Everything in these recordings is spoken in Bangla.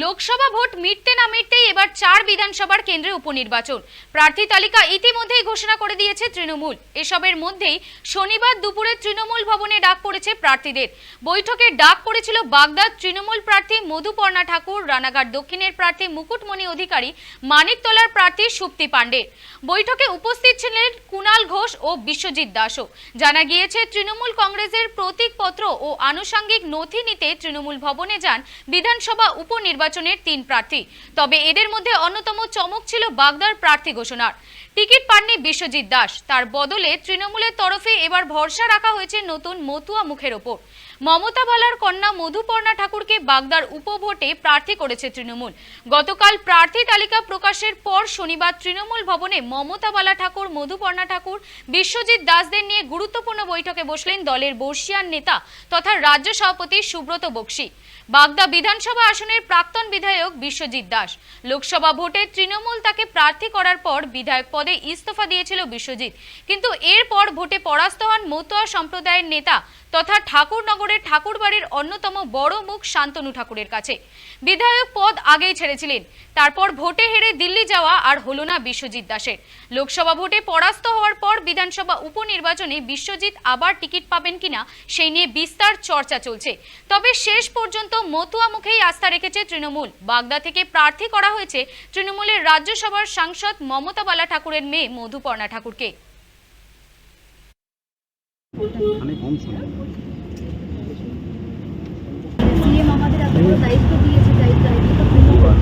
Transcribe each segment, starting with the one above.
লোকসভা ভোট মিটতে না মিটতেই এবার চার বিধানসভার কেন্দ্রে উপনির্বাচন। প্রার্থী তালিকা ইতিমধ্যেই ঘোষণা করে দিয়েছে তৃণমূল। এসবের মধ্যেই শনিবার দুপুরে তৃণমূল ভবনে ডাক পড়েছে প্রার্থীদের। বৈঠকে ডাক পড়েছিল বাগদাদ তৃণমূল প্রার্থী মধুপর্ণা ঠাকুর, রানাঘাট দক্ষিণের প্রার্থী মুকুটমণি অধিকারী, মানিকতলার প্রার্থী সুপ্তি পাণ্ডে। বৈঠকে উপস্থিত ছিলেন কুণাল ঘোষ ও বিশ্বজিৎ দাসও। জানা গিয়েছে, তৃণমূল কংগ্রেসের প্রতীকপত্র ও আনুষঙ্গিক নথি নিতে তৃণমূল ভবনে যান বিধানসভা উপনির্বাচনের তিন প্রার্থী। তবে এদের মধ্যে অন্যতম চমক ছিল বাগদার প্রার্থী ঘোষণার। টিকিট পাননি বিশ্বজিৎ দাস। তার বদলে তৃণমূলের তরফে এবার ভরসা রাখা হয়েছে নতুন মতুয়া মুখের ওপর। মমতা বালার কন্যা মধুপর্ণা ঠাকুরকে বাগদার উপভোটে প্রার্থী করেছে তৃণমূল। গতকাল প্রার্থী তালিকা প্রকাশের পর শনিবার তৃণমূল ভবনে মমতা বালা ঠাকুর, মধুপর্ণা ঠাকুর, বিশ্বজিৎ দাসদের নিয়ে গুরুত্বপূর্ণ বৈঠকে বসলেন দলের বর্ষিয়ান নেতা তথা রাজ্য সভাপতি সুব্রত বক্সি। বাগদা বিধানসভা আসনের প্রাক্তন বিধায়ক বিশ্বজিৎ দাস। লোকসভা ভোটে তৃণমূল তাকে প্রার্থী করার পর বিধায়ক পদে ইস্তফা দিয়েছিল বিশ্বজিৎ। কিন্তু এরপর ভোটে পরাস্ত হন মতুয়া সম্প্রদায়ের নেতা তথা ঠাকুরনগরের ঠাকুরবাড়ির অন্যতম বড় মুখ শান্তনু ঠাকুরের কাছে। বিধায়ক পদ আগেই ছেড়েছিলেন। তারপর ভোটে হেরে দিল্লি যাওয়া আর হলো না বিশ্বজিৎ দাসের। লোকসভা ভোটে পরাস্ত হওয়ার পর বিধানসভা উপনির্বাচনে বিশ্বজিৎ আবার টিকিট পাবেন কিনা, সেই নিয়ে বিস্তার চর্চা চলছে। তবে শেষ পর্যন্ত মতুয়া মুখেই আস্থা রেখেছে তৃণমূল। বাগদা থেকে প্রার্থী করা হয়েছে তৃণমূলের রাজ্যসভার সাংসদ মমতা বালা ঠাকুরের মেয়ে মধুপর্ণা ঠাকুরকে। অনেক কম সময় সিএম আমাদের এত বড় দায়িত্ব দিয়েছে দায়িত্ব দায়িত্ব তো পূর্ণ করতে হবে যদি আমরা চাই যে আমরা সুযোগ দিয়েছে কি আমরা মানুষদের জন্য সাধারণ মানুষদের জন্য কাজ করতে পারি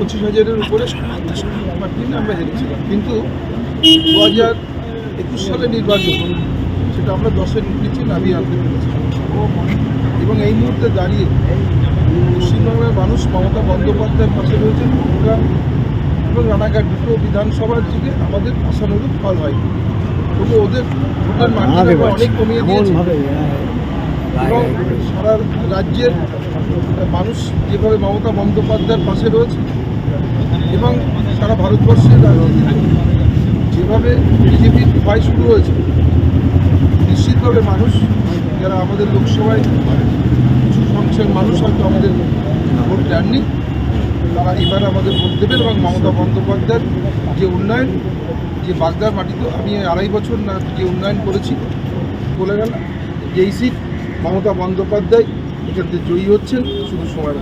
পঁচিশ হাজারের উপরে মার্কিন আমরা হেরেছিলাম কিন্তু দু হাজার একুশ সালে নির্বাচন সেটা আমরা দশের নিচে নামিয়ে আনতে পেরেছিলাম এবং এই মুহূর্তে দাঁড়িয়ে পশ্চিমবাংলার মানুষ মমতা বন্দ্যোপাধ্যায়ের পাশে রয়েছেন কুড়িগ্রাম এবং রানাঘাট দুটো বিধানসভার দিকে আমাদের আশানুরূপ ফল হয়। তবু ওদের ভোটের মার্জিন অনেক কমিয়ে দিয়েছে। এবং সারা রাজ্যের মানুষ যেভাবে মমতা বন্দ্যোপাধ্যায়ের পাশে রয়েছে এবং সারা ভারতবর্ষের যেভাবে বিজেপির ভয় শুরু হয়েছে, নিশ্চিতভাবে মানুষ, যারা আমাদের লোকসভায় কিছু সংখ্যক মানুষ হয়তো আমাদের ভোট দেননি, তারা এবার আমাদের ভোট দেবেন এবং মমতা বন্দ্যোপাধ্যায়ের যে উন্নয়ন, যে বাগদার মাটিতে আমি আড়াই বছর না যে উন্নয়ন করেছি বলে গেল। যেই সিট মমতা বন্দ্যোপাধ্যায়, এখান থেকে জয়ী হচ্ছেন, শুধু সময়ের